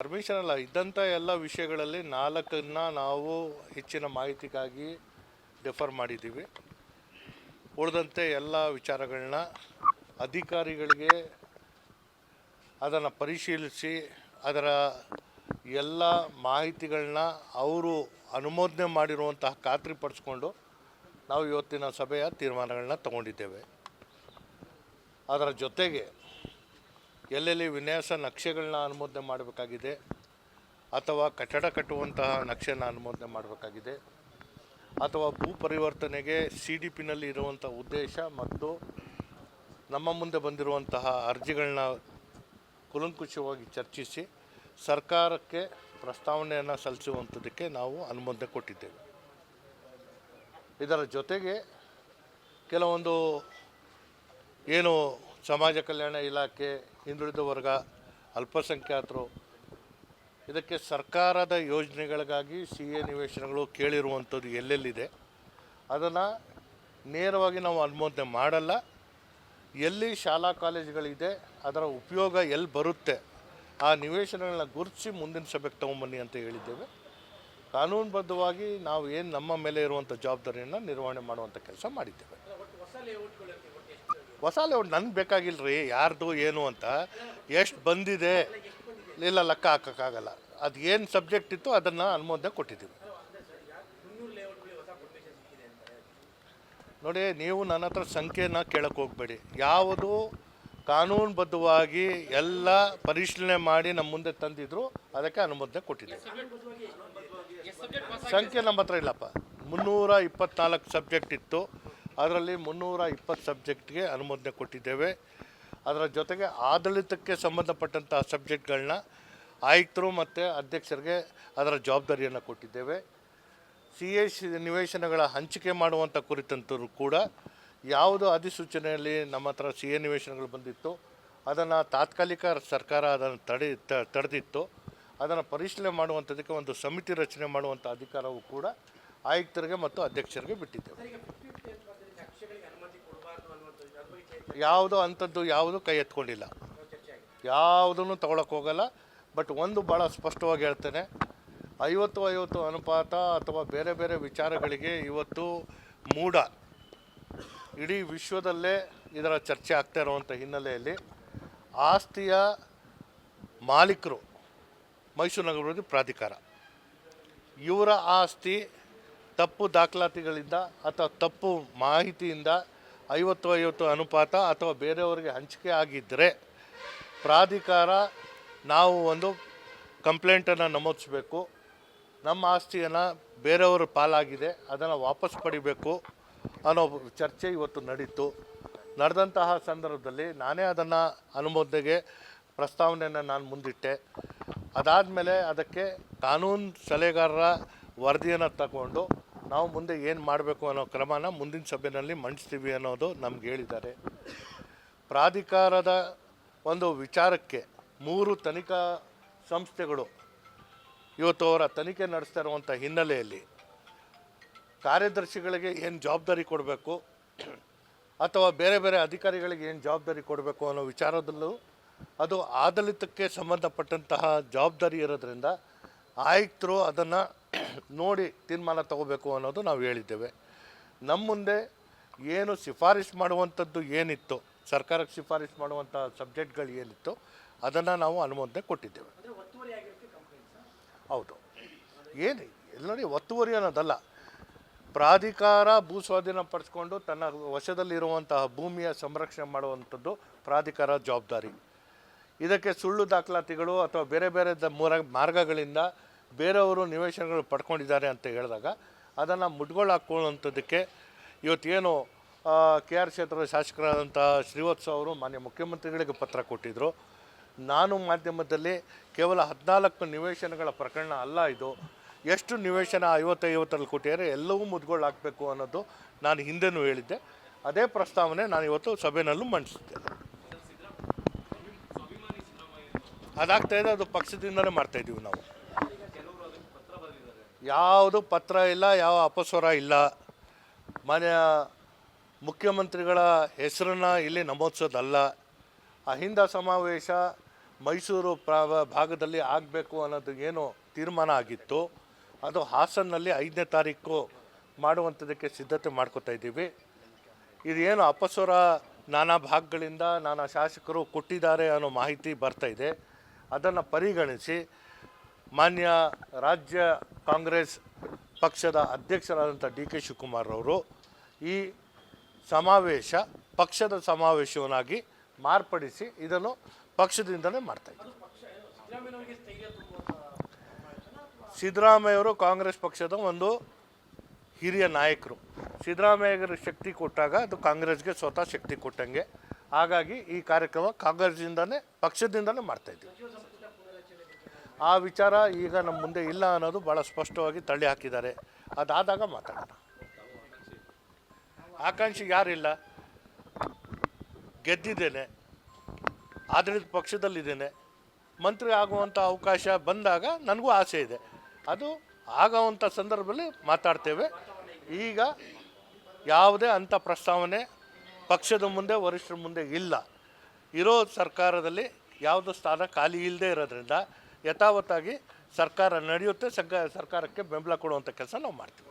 Permission ಅಲ್ಲ ಇದ್ದಂಥ ಎಲ್ಲ ವಿಷಯಗಳಲ್ಲಿ ನಾಲ್ಕನ್ನ ನಾವು ಹೆಚ್ಚಿನ ಮಾಹಿತಿಗಾಗಿ ಡೆಫರ್ ಮಾಡಿದ್ದೀವಿ. ಉಳಿದಂತೆ ಎಲ್ಲ ವಿಚಾರಗಳನ್ನ ಅಧಿಕಾರಿಗಳಿಗೆ ಅದನ್ನು ಪರಿಶೀಲಿಸಿ, ಅದರ ಎಲ್ಲ ಮಾಹಿತಿಗಳನ್ನ ಅವರು ಅನುಮೋದನೆ ಮಾಡಿರುವಂತಹ ಖಾತ್ರಿಪಡಿಸ್ಕೊಂಡು ನಾವು ಇವತ್ತಿನ ಸಭೆಯ ತೀರ್ಮಾನಗಳನ್ನ ತಗೊಂಡಿದ್ದೇವೆ. ಅದರ ಜೊತೆಗೆ ಎಲ್ಲೆಲ್ಲಿ ವಿನ್ಯಾಸ ನಕ್ಷೆಗಳನ್ನ ಅನುಮೋದನೆ ಮಾಡಬೇಕಾಗಿದೆ ಅಥವಾ ಕಟ್ಟಡ ಕಟ್ಟುವಂತಹ ನಕ್ಷೆಯನ್ನು ಅನುಮೋದನೆ ಮಾಡಬೇಕಾಗಿದೆ ಅಥವಾ ಭೂ ಪರಿವರ್ತನೆಗೆ ಸಿ ಡಿ ಪಿನಲ್ಲಿ ಇರುವಂಥ ಉದ್ದೇಶ ಮತ್ತು ನಮ್ಮ ಮುಂದೆ ಬಂದಿರುವಂತಹ ಅರ್ಜಿಗಳನ್ನ ಕುಲಂಕುಷವಾಗಿ ಚರ್ಚಿಸಿ ಸರ್ಕಾರಕ್ಕೆ ಪ್ರಸ್ತಾವನೆಯನ್ನು ಸಲ್ಲಿಸುವಂಥದ್ದಕ್ಕೆ ನಾವು ಅನುಮೋದನೆ ಕೊಟ್ಟಿದ್ದೇವೆ. ಇದರ ಜೊತೆಗೆ ಕೆಲವೊಂದು ಏನು ಸಮಾಜ ಕಲ್ಯಾಣ ಇಲಾಖೆ ಹಿಂದುಳಿದ ವರ್ಗ, ಅಲ್ಪಸಂಖ್ಯಾತರು, ಇದಕ್ಕೆ ಸರ್ಕಾರದ ಯೋಜನೆಗಳಿಗಾಗಿ ಸಿ ಎ ನಿವೇಶನಗಳು ಕೇಳಿರುವಂಥದ್ದು ಎಲ್ಲೆಲ್ಲಿದೆ? ಅದನ್ನು ನೇರವಾಗಿ ನಾವು ಅನುಮೋದನೆ ಮಾಡಲ್ಲ. ಎಲ್ಲಿ ಶಾಲಾ ಕಾಲೇಜುಗಳಿದೆ, ಅದರ ಉಪಯೋಗ ಎಲ್ಲಿ ಬರುತ್ತೆ, ಆ ನಿವೇಶನಗಳನ್ನ ಗುರುತಿಸಿ ಮುಂದಿನ ಸಭೆಗೆ ತೊಗೊಂಬನ್ನಿ ಅಂತ ಹೇಳಿದ್ದೇವೆ. ಕಾನೂನುಬದ್ಧವಾಗಿ ನಾವು ಏನು ನಮ್ಮ ಮೇಲೆ ಇರುವಂಥ ಜವಾಬ್ದಾರಿಯನ್ನು ನಿರ್ವಹಣೆ ಮಾಡುವಂಥ ಕೆಲಸ ಮಾಡಿದ್ದೇವೆ. ಹೊಸ ಲೇಔಟ್ ನನ್ಗೆ ಬೇಕಾಗಿಲ್ಲ ರೀ ಯಾರ್ದು, ಏನು ಅಂತ. ಎಷ್ಟು ಬಂದಿದೆ, ಇಲ್ಲ ಲೆಕ್ಕ ಹಾಕೋಕ್ಕಾಗಲ್ಲ. ಅದು ಏನು ಸಬ್ಜೆಕ್ಟ್ ಇತ್ತು ಅದನ್ನು ಅನುಮೋದನೆ ಕೊಟ್ಟಿದ್ದೀವಿ. ನೋಡಿ, ನೀವು ನನ್ನ ಹತ್ರ ಸಂಖ್ಯೆನ ಕೇಳಕ್ಕೆ ಹೋಗಬೇಡಿ. ಯಾವುದು ಕಾನೂನುಬದ್ಧವಾಗಿ ಎಲ್ಲ ಪರಿಶೀಲನೆ ಮಾಡಿ ನಮ್ಮ ಮುಂದೆ ತಂದಿದ್ರು, ಅದಕ್ಕೆ ಅನುಮೋದನೆ ಕೊಟ್ಟಿದ್ದೀವಿ. ಸಂಖ್ಯೆ ನಮ್ಮ ಹತ್ರ ಇಲ್ಲಪ್ಪ. ಮುನ್ನೂರ ಇಪ್ಪತ್ನಾಲ್ಕು ಸಬ್ಜೆಕ್ಟ್ ಇತ್ತು. ಅದರಲ್ಲಿ ಮುನ್ನೂರ ಇಪ್ಪತ್ತು ಸಬ್ಜೆಕ್ಟ್ಗೆ ಅನುಮೋದನೆ ಕೊಟ್ಟಿದ್ದೇವೆ. ಅದರ ಜೊತೆಗೆ ಆಡಳಿತಕ್ಕೆ ಸಂಬಂಧಪಟ್ಟಂಥ ಸಬ್ಜೆಕ್ಟ್ಗಳನ್ನ ಆಯುಕ್ತರು ಮತ್ತು ಅಧ್ಯಕ್ಷರಿಗೆ ಅದರ ಜವಾಬ್ದಾರಿಯನ್ನು ಕೊಟ್ಟಿದ್ದೇವೆ. ಸಿ ಎಸ್ ನಿವೇಶನಗಳ ಹಂಚಿಕೆ ಮಾಡುವಂಥ ಕುರಿತಂತೂ ಕೂಡ ಯಾವುದು ಅಧಿಸೂಚನೆಯಲ್ಲಿ ನಮ್ಮ ಹತ್ರ ಸಿ ಎ ನಿವೇಶನಗಳು ಬಂದಿತ್ತು, ಅದನ್ನು ತಾತ್ಕಾಲಿಕ ಸರ್ಕಾರ ಅದನ್ನು ತಡೆ ತಡೆದಿತ್ತು, ಅದನ್ನು ಪರಿಶೀಲನೆ ಮಾಡುವಂಥದಕ್ಕೆ ಒಂದು ಸಮಿತಿ ರಚನೆ ಮಾಡುವಂಥ ಅಧಿಕಾರವು ಕೂಡ ಆಯುಕ್ತರಿಗೆ ಮತ್ತು ಅಧ್ಯಕ್ಷರಿಗೆ ಬಿಟ್ಟಿದ್ದೇವೆ. ಯಾವುದು ಅಂಥದ್ದು ಯಾವುದೂ ಕೈ ಎತ್ಕೊಂಡಿಲ್ಲ. ಯಾವುದನ್ನು ತಗೊಳಕ್ಕೆ ಹೋಗಲ್ಲ. ಬಟ್ ಒಂದು ಭಾಳ ಸ್ಪಷ್ಟವಾಗಿ ಹೇಳ್ತೇನೆ, ಐವತ್ತು ಐವತ್ತು ಅನುಪಾತ ಅಥವಾ ಬೇರೆ ಬೇರೆ ವಿಚಾರಗಳಿಗೆ ಇವತ್ತು ಮೂಢ. ಇಡೀ ವಿಶ್ವದಲ್ಲೇ ಇದರ ಚರ್ಚೆ ಆಗ್ತಾ ಇರುವಂಥ ಹಿನ್ನೆಲೆಯಲ್ಲಿ ಆಸ್ತಿಯ ಮಾಲೀಕರು ಮೈಸೂರು ನಗರದ ಪ್ರಾಧಿಕಾರ. ಇವರ ಆಸ್ತಿ ತಪ್ಪು ದಾಖಲಾತಿಗಳಿಂದ ಅಥವಾ ತಪ್ಪು ಮಾಹಿತಿಯಿಂದ ಐವತ್ತು ಐವತ್ತು ಅನುಪಾತ ಅಥವಾ ಬೇರೆಯವರಿಗೆ ಹಂಚಿಕೆ ಆಗಿದ್ದರೆ ಪ್ರಾಧಿಕಾರ ನಾವು ಒಂದು ಕಂಪ್ಲೇಂಟನ್ನು ನಮೂದಿಸಬೇಕು. ನಮ್ಮ ಆಸ್ತಿಯನ್ನು ಬೇರೆಯವರ ಪಾಲಾಗಿದೆ, ಅದನ್ನು ವಾಪಸ್ ಪಡಿಬೇಕು ಅನ್ನೋ ಚರ್ಚೆ ಇವತ್ತು ನಡೀತು. ನಡೆದಂತಹ ಸಂದರ್ಭದಲ್ಲಿ ನಾನೇ ಅದನ್ನು ಅನುಮೋದನೆಗೆ ಪ್ರಸ್ತಾವನೆಯನ್ನು ನಾನು ಮುಂದಿಟ್ಟೆ. ಅದಾದಮೇಲೆ ಅದಕ್ಕೆ ಕಾನೂನು ಸಲಹೆಗಾರರ ವರದಿಯನ್ನು ತಗೊಂಡು ನಾವು ಮುಂದೆ ಏನು ಮಾಡಬೇಕು ಅನ್ನೋ ಕ್ರಮನ ಮುಂದಿನ ಸಭೆಯಲ್ಲಿ ಮಂಡಿಸ್ತೀವಿ ಅನ್ನೋದು ನಮ್ಗೆ ಹೇಳಿದ್ದಾರೆ. ಪ್ರಾಧಿಕಾರದ ಒಂದು ವಿಚಾರಕ್ಕೆ ಮೂರು ತನಿಖಾ ಸಂಸ್ಥೆಗಳು ಇವತ್ತು ಅವರ ತನಿಖೆ ನಡೆಸ್ತಾ ಇರುವಂಥ ಹಿನ್ನೆಲೆಯಲ್ಲಿ ಕಾರ್ಯದರ್ಶಿಗಳಿಗೆ ಏನು ಜವಾಬ್ದಾರಿ ಕೊಡಬೇಕು ಅಥವಾ ಬೇರೆ ಬೇರೆ ಅಧಿಕಾರಿಗಳಿಗೆ ಏನು ಜವಾಬ್ದಾರಿ ಕೊಡಬೇಕು ಅನ್ನೋ ವಿಚಾರದಲ್ಲೂ ಅದು ಆಡಳಿತಕ್ಕೆ ಸಂಬಂಧಪಟ್ಟಂತಹ ಜವಾಬ್ದಾರಿ ಇರೋದ್ರಿಂದ ಆಯುಕ್ತರು ಅದನ್ನು ನೋಡಿ ತೀರ್ಮಾನ ತಗೋಬೇಕು ಅನ್ನೋದು ನಾವು ಹೇಳಿದ್ದೇವೆ. ನಮ್ಮ ಮುಂದೆ ಏನು ಶಿಫಾರಸು ಮಾಡುವಂಥದ್ದು ಏನಿತ್ತು ಸರ್ಕಾರಕ್ಕೆ ಶಿಫಾರಸು ಮಾಡುವಂಥ ಸಬ್ಜೆಕ್ಟ್ಗಳು ಏನಿತ್ತು ಅದನ್ನು ನಾವು ಅನುಮೋದನೆ ಕೊಟ್ಟಿದ್ದೇವೆ. ಹೌದು. ಏನು ಇಲ್ಲಿ ನೋಡಿ ಒತ್ತುವರಿ ಅನ್ನೋದಲ್ಲ. ಪ್ರಾಧಿಕಾರ ಭೂ ಸ್ವಾಧೀನ ಪಡಿಸ್ಕೊಂಡು ತನ್ನ ವಶದಲ್ಲಿರುವಂತಹ ಭೂಮಿಯ ಸಂರಕ್ಷಣೆ ಮಾಡುವಂಥದ್ದು ಪ್ರಾಧಿಕಾರ ಜವಾಬ್ದಾರಿ. ಇದಕ್ಕೆ ಸುಳ್ಳು ದಾಖಲಾತಿಗಳು ಅಥವಾ ಬೇರೆ ಬೇರೆ ದ ಮೂರ ಮಾರ್ಗಗಳಿಂದ ಬೇರೆಯವರು ನಿವೇಶನಗಳು ಪಡ್ಕೊಂಡಿದ್ದಾರೆ ಅಂತ ಹೇಳಿದಾಗ ಅದನ್ನು ಮುಟ್ಗೊಳ್ ಹಾಕ್ಕೊಳ್ಳುವಂಥದ್ದಕ್ಕೆ ಇವತ್ತೇನು ಕೆ ಆರ್ ಕ್ಷೇತ್ರದ ಶಾಸಕರಾದಂಥ ಶ್ರೀವತ್ಸ ಅವರು ಮಾನ್ಯ ಮುಖ್ಯಮಂತ್ರಿಗಳಿಗೆ ಪತ್ರ ಕೊಟ್ಟಿದ್ದರು ನಾನು ಮಾಧ್ಯಮದಲ್ಲಿ ಕೇವಲ ಹದಿನಾಲ್ಕು ನಿವೇಶನಗಳ ಪ್ರಕರಣ ಅಲ್ಲ ಇದು. ಎಷ್ಟು ನಿವೇಶನ ಐವತ್ತೈವತ್ತರಲ್ಲಿ ಕೊಟ್ಟಿದ್ದಾರೆ ಎಲ್ಲವೂ ಮುದ್ಗೊಳ್ ಹಾಕಬೇಕು ಅನ್ನೋದು ನಾನು ಹಿಂದೆನೂ ಹೇಳಿದ್ದೆ. ಅದೇ ಪ್ರಸ್ತಾವನೆ ನಾನು ಇವತ್ತು ಸಭೆಯಲ್ಲೂ ಮಂಡಿಸಿದ್ದೆ. ಅದಾಗ್ತಾ ಇದೆ, ಅದು ಪಕ್ಷದಿಂದಲೇ ಮಾಡ್ತಾಯಿದ್ದೀವಿ ನಾವು. ಯಾವುದು ಪತ್ರ ಇಲ್ಲ, ಯಾವ ಅಪಸ್ವರ ಇಲ್ಲ. ಮಾನ್ಯ ಮುಖ್ಯಮಂತ್ರಿಗಳ ಹೆಸರನ್ನು ಇಲ್ಲಿ ನಮೂದಿಸೋದಲ್ಲ. ಅಹಿಂದ ಸಮಾವೇಶ ಮೈಸೂರು ಭಾಗದಲ್ಲಿ ಆಗಬೇಕು ಅನ್ನೋದು ಏನು ತೀರ್ಮಾನ ಆಗಿತ್ತು. ಅದು ಹಾಸನ್ನಲ್ಲಿ ಐದನೇ ತಾರೀಕು ಮಾಡುವಂಥದಕ್ಕೆ ಸಿದ್ಧತೆ ಮಾಡ್ಕೋತಾ ಇದ್ದೀವಿ. ಇದೇನು ಅಪಸ್ವರ ನಾನಾ ಭಾಗಗಳಿಂದ ನಾನಾ ಶಾಸಕರು ಕೊಟ್ಟಿದ್ದಾರೆ ಅನ್ನೋ ಮಾಹಿತಿ ಬರ್ತಾ ಇದೆ. ಅದನ್ನು ಪರಿಗಣಿಸಿ ಮಾನ್ಯ ರಾಜ್ಯ ಕಾಂಗ್ರೆಸ್ ಪಕ್ಷದ ಅಧ್ಯಕ್ಷರಾದಂಥ ಡಿ ಕೆ ಶಿವಕುಮಾರ್ ಅವರು ಈ ಸಮಾವೇಶ, ಪಕ್ಷದ ಸಮಾವೇಶವನ್ನಾಗಿ ಮಾರ್ಪಡಿಸಿ ಇದನ್ನು ಪಕ್ಷದಿಂದಲೇ ಮಾಡ್ತಾ ಸಿದ್ದರಾಮಯ್ಯವರು ಕಾಂಗ್ರೆಸ್ ಪಕ್ಷದ ಒಂದು ಹಿರಿಯ ನಾಯಕರು. ಸಿದ್ದರಾಮಯ್ಯಗರ ಶಕ್ತಿ ಕೊಟ್ಟಾಗ ಅದು ಕಾಂಗ್ರೆಸ್ಗೆ ಸ್ವತಃ ಶಕ್ತಿ ಕೊಟ್ಟಂಗೆ. ಹಾಗಾಗಿ ಈ ಕಾರ್ಯಕ್ರಮ ಕಾಂಗ್ರೆಸ್ನಿಂದಲೇ ಪಕ್ಷದಿಂದಲೇ ಮಾಡ್ತಾ ಇದ್ದೀವಿ. ಆ ವಿಚಾರ ಈಗ ನಮ್ಮ ಮುಂದೆ ಇಲ್ಲ ಅನ್ನೋದು ಭಾಳ ಸ್ಪಷ್ಟವಾಗಿ ತಳ್ಳಿ ಹಾಕಿದ್ದಾರೆ. ಅದಾದಾಗ ಮಾತಾಡೋಣ. ಆಕಾಂಕ್ಷಿ ಯಾರಿಲ್ಲ? ಗೆದ್ದಿದ್ದೇನೆ. ಆಡಳಿತ ಪಕ್ಷದಲ್ಲಿದ್ದೇನೆ. ಮಂತ್ರಿ ಆಗುವಂಥ ಅವಕಾಶ ಬಂದಾಗ ನನಗೂ ಆಸೆ ಇದೆ. ಅದು ಆಗೋವಂಥ ಸಂದರ್ಭದಲ್ಲಿ ಮಾತಾಡ್ತೇವೆ. ಈಗ ಯಾವುದೇ ಅಂಥ ಪ್ರಸ್ತಾವನೆ ಪಕ್ಷದ ಮುಂದೆ, ವರಿಷ್ಠರ ಮುಂದೆ ಇಲ್ಲ. ಇರೋ ಸರ್ಕಾರದಲ್ಲಿ ಯಾವುದೋ ಸ್ಥಾನ ಖಾಲಿ ಇಲ್ಲದೆ ಇರೋದ್ರಿಂದ ಯಥಾವತ್ತಾಗಿ ಸರ್ಕಾರ ನಡೆಯುತ್ತೆ ಸರ್ಕ ಸರ್ಕಾರಕ್ಕೆ ಬೆಂಬಲ ಕೊಡುವಂಥ ಕೆಲಸ ನಾವು ಮಾಡ್ತೀವಿ.